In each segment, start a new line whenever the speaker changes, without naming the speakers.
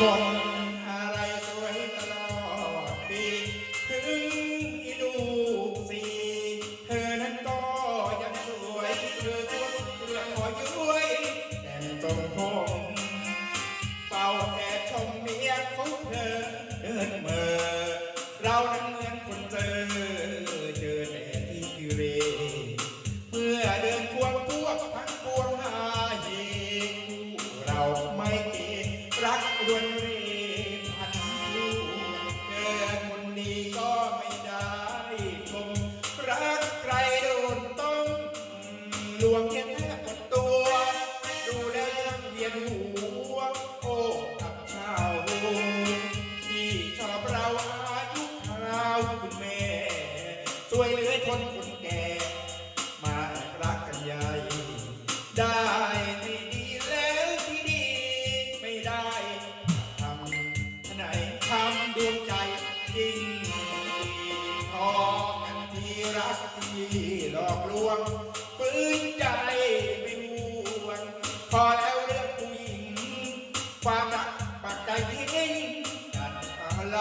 คนอะไรสวยตลอดปีถึงอีลูกสี่เธอนั้นก็ยังสวยเธอสวยเธอขอย้วยแต่งทรงผมเฝ้าแอบชมเมียของเธอเดินเมื่อ รักรวนเรพันลูเกิดคนดีก็ไม่ได้ชมรักใครโดนต้องลวงแค่แทบหมดตัว ดูแล้วยังเวียนหัวโอ้กับชาวที่ชอบเราอายุคราวคุณแม่สวยเหลือทนคนแก่ มารักกันใหญ่ งปืนใจไม่ห่วงพอแล้วเรื่องผู้หญิง ความรักปากใจทิ้งกันอะไร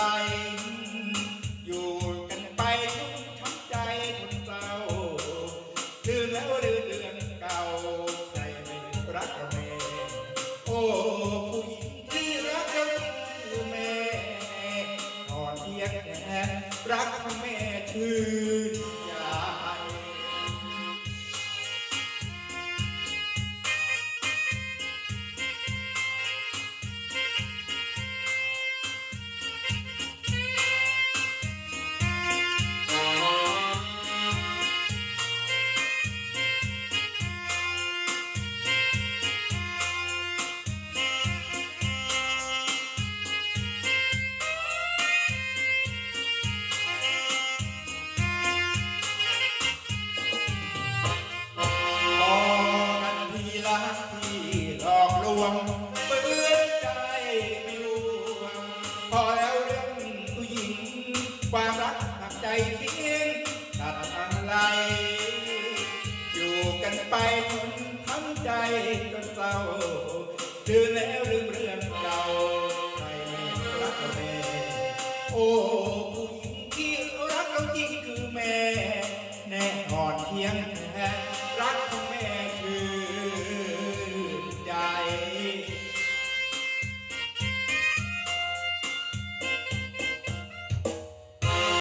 อยู่กันไปทุกช้ำใจคนเศร้าลืมแล้วลืมเรื่องเก่าใครไม่รักเราแม่โอ้ผู้หญิงที่รักเราคือแม่นอนเพียงแค่รักแม่ชื่น พอแล้วเรื่องผู้หญิง ความรักหักใจทิ้งตัดอะไรอยู่กันไปจนทั้งใจจนเศร้าลืมแล้วลืมเรื่องเก่าใครไม่รักเม่โอ้ผู้หญิงที่รักเราจริงคือแม่ แน่หอนเพียงแท้